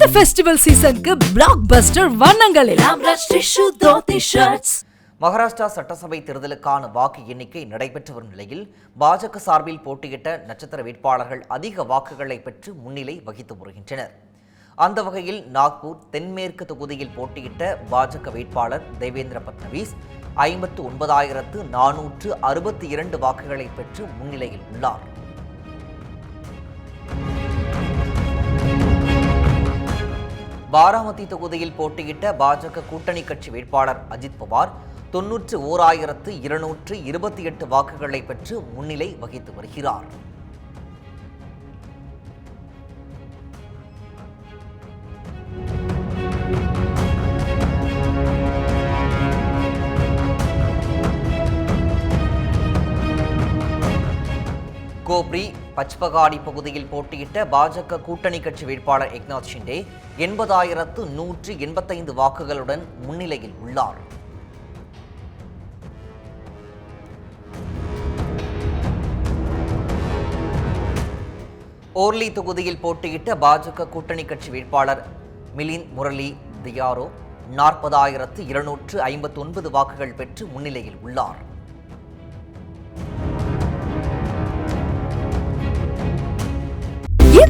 இந்த ஃபெஸ்டிவல் சீசனுக்கு பிளாக் பஸ்டர் வண்ணங்களில். மகாராஷ்டிரா சட்டசபை தேர்தலுக்கான வாக்கு எண்ணிக்கை நடைபெற்று வரும் நிலையில் பாஜக சார்பில் போட்டியிட்ட நட்சத்திர வேட்பாளர்கள் அதிக வாக்குகளை பெற்று முன்னிலை வகித்து வருகின்றனர். அந்த வகையில் நாக்பூர் தென்மேற்கு தொகுதியில் போட்டியிட்ட பாஜக வேட்பாளர் தேவேந்திர பட்னவிஸ் ஐம்பத்து ஒன்பதாயிரத்து நானூற்று அறுபத்தி இரண்டு வாக்குகளை பெற்று முன்னிலையில் உள்ளார். பாராமதி தொகுதியில் போட்டியிட்ட பாஜக கூட்டணி கட்சி வேட்பாளர் அஜித் பவார் தொன்னூற்று ஓர் ஆயிரத்து இருநூற்று இருபத்தி எட்டு வாக்குகளை பெற்று முன்னிலை வகித்து வருகிறார். கோப்ரி பச்பகாடி பகுதியில் போட்டியிட்ட பாஜக கூட்டணி கட்சி வேட்பாளர் ஏக்நாத் ஷிண்டே எண்பதாயிரத்து நூற்று எண்பத்தைந்து வாக்குகளுடன் முன்னிலையில் உள்ளார். ஓர்லி தொகுதியில் போட்டியிட்ட பாஜக கூட்டணி கட்சி வேட்பாளர் மிலிந்த் முரளி தியாரோ நாற்பதாயிரத்து இருநூற்று ஐம்பத்தி ஒன்பது வாக்குகள் பெற்று முன்னிலையில் உள்ளார்.